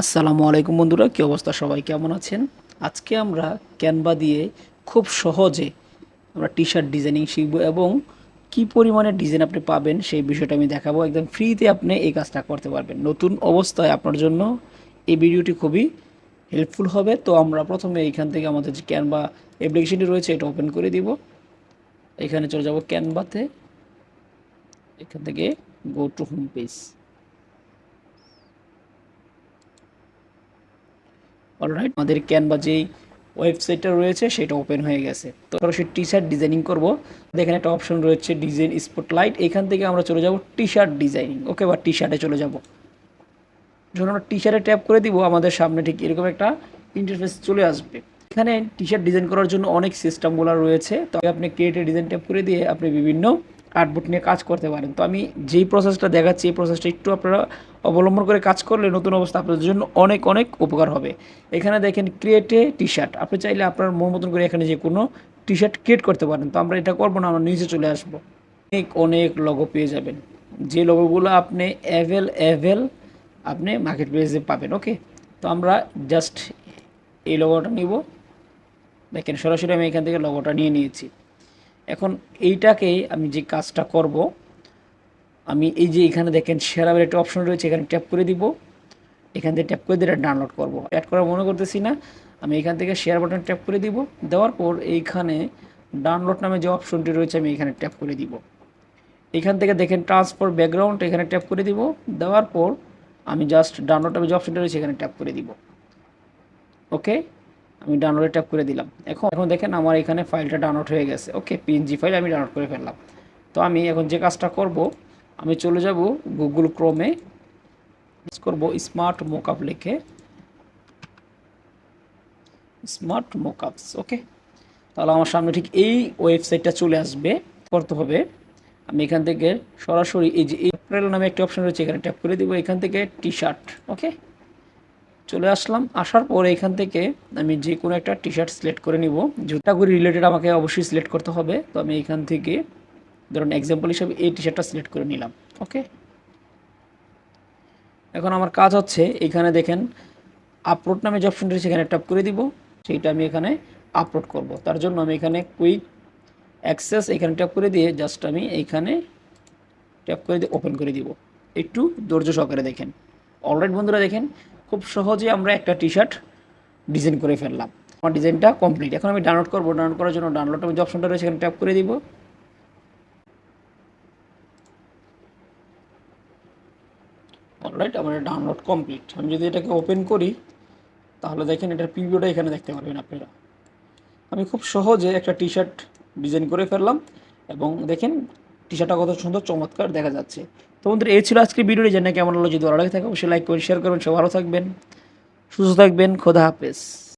আসসালামু আলাইকুম বন্ধুরা, কী অবস্থা সবাই? কেমন আছেন? আজকে আমরা ক্যানভা দিয়ে খুব সহজে আমরা টি শার্ট ডিজাইনিং শিখব এবং কি পরিমাণে ডিজাইন আপনি পাবেন সেই বিষয়টা আমি দেখাবো। একদম ফ্রিতে আপনি এই কাজটা করতে পারবেন। নতুন অবস্থায় আপনার জন্য এই ভিডিওটি খুবই হেল্পফুল হবে। তো আমরা প্রথমে এইখান থেকে আমাদের যে ক্যানভা অ্যাপ্লিকেশনটি রয়েছে, এটা ওপেন করে দিব। এখানে চলে যাব ক্যানভাতে। এখান থেকে go to home page alright আমাদের ক্যানভা যেই ওয়েবসাইটটা রয়েছে, সেটা ওপেন হয়ে গেছে। তো সরাসরি টি শার্ট ডিজাইনিং করব। দেখেন একটা অপশন রয়েছে ডিজাইন স্পটলাইট এখান থেকে আমরা চলে যাব টি শার্ট ডিজাইনিং ওকে বা টি শার্টে চলে যাব। যখন আমরা টি শার্টে ট্যাপ করে দিব, আমাদের সামনে ঠিক এরকম একটা ইন্টারফেস চলে আসবে। এখানে টি শার্ট ডিজাইন করার জন্য অনেক সিস্টেমগুলো রয়েছে। তবে আপনি ক্রিয়েটিভ ডিজাইন ট্যাপ করে দিয়ে আপনি বিভিন্ন আর্টবোর্ড নিয়ে কাজ করতে পারেন। তো আমি যেই প্রসেসটা দেখাচ্ছি, এই প্রসেসটা একটু আপনারা অবলম্বন করে কাজ করলে নতুন অবস্থা আপনাদের জন্য অনেক অনেক উপকার হবে। এখানে দেখেন ক্রিয়েটে টি শার্ট আপনি চাইলে আপনার মন মতন করে এখানে যে কোনো টি শার্ট ক্রিয়েট করতে পারেন। তো আমরা এটা করব না, আমরা নিচে চলে আসব। অনেক অনেক লগো পেয়ে যাবেন। যে লগোগুলো আপনি অ্যাভেল অ্যাভেল আপনি মার্কেট প্লেসে পাবেন ওকে তো আমরা জাস্ট এই লগোটা নিব। দেখেন, সরাসরি আমি এখান থেকে লগোটা নিয়ে নিয়েছি। এখন এইটাকেই আমি যে কাজটা করব, আমি এই যে এখানে দেখেন শেয়ার আবার একটা অপশন রয়েছে, এখানে ট্যাপ করে দিব। এখান থেকে ট্যাপ করে দিয়ে ডাউনলোড করব। অ্যাড করা মনে করতেছি না, আমি এখান থেকে শেয়ার বাটন ট্যাপ করে দিব। দেওয়ার পর এইখানে ডাউনলোড নামে যে অপশনটি রয়েছে, আমি এখানে ট্যাপ করে দিব। এখান থেকে দেখেন ট্রান্সফার ব্যাকগ্রাউন্ড এখানে ট্যাপ করে দিব। দেওয়ার পর আমি জাস্ট ডাউনলোড নামে যে অপশনটি রয়েছে, এখানে ট্যাপ করে দিব। ওকে আমি ডাউনলোডে ট্যাপ করে দিলাম। এখন এখন দেখেন আমার এখানে ফাইলটা ডাউনলোড হয়ে গেছে। ওকে পিএনজি ফাইল আমি ডাউনলোড করে ফেললাম। তো আমি এখন যে কাজটা করব, আমি চলে যাব গুগল ক্রোমে করব স্মার্ট মোকআপ লিখে। স্মার্ট মোকআপস ওকে তাহলে আমার সামনে ঠিক এই ওয়েবসাইটটা চলে আসবে। করতে হবে, আমি এখান থেকে সরাসরি এই যে এপ্রিল নামে একটা অপশন রয়েছে, এখানে ট্যাপ করে দিব, এখান থেকে টি শার্ট ওকে চলে আসলাম। আসার পর এখান থেকে আমি যে কোনো একটা টি শার্ট সিলেক্ট করে নিব। ক্যাটাগরি রিলেটেড আমাকে অবশ্যই সিলেক্ট করতে হবে। তো আমি এখান থেকে ধরুন এক্সাম্পল হিসাবে এই টি শার্টটা সিলেক্ট করে নিলাম। ওকে এখন আমার কাজ হচ্ছে এখানে দেখেন আপলোড নামে যে অপশনটি সেখানে ট্যাপ করে দিব। সেইটা আমি এখানে আপলোড করব। তার জন্য আমি এখানে কুইক অ্যাক্সেস এখানে ট্যাপ করে দিয়ে জাস্ট আমি এইখানে ট্যাপ করে দিয়ে ওপেন করে দিব। একটু ধৈর্য সহকারে দেখেন। অলরাইট বন্ধুরা দেখেন খুব সহজে আমরা একটা টি শার্ট ডিজাইন করে ফেললাম। আমার ডিজাইনটা কমপ্লিট এখন আমি ডাউনলোড করব। ডাউনলোড করার জন্য ডাউনলোড আমি যে অপশনটা রয়েছে এখানে ট্যাপ করে দিব। অলরাইট আমার ডাউনলোড কমপ্লিট আমি যদি এটাকে ওপেন করি, তাহলে দেখেন এটার প্রিভিউটা এখানে দেখতে পারবেন আপনারা। আমি খুব সহজে একটা টি শার্ট ডিজাইন করে ফেললাম এবং দেখেন টি শার্টটা কত সুন্দর, চমৎকার দেখা যাচ্ছে। তো বন্ধুরা, এই ছিল আজকে ভিডিওটি। জানা কেমন হলো, যদি ভালো লাগে থাকে, অবশ্যই লাইক করে শেয়ার করুন সব ভালো থাকবেন, সুস্থ থাকবেন, খোদা হাফেজ।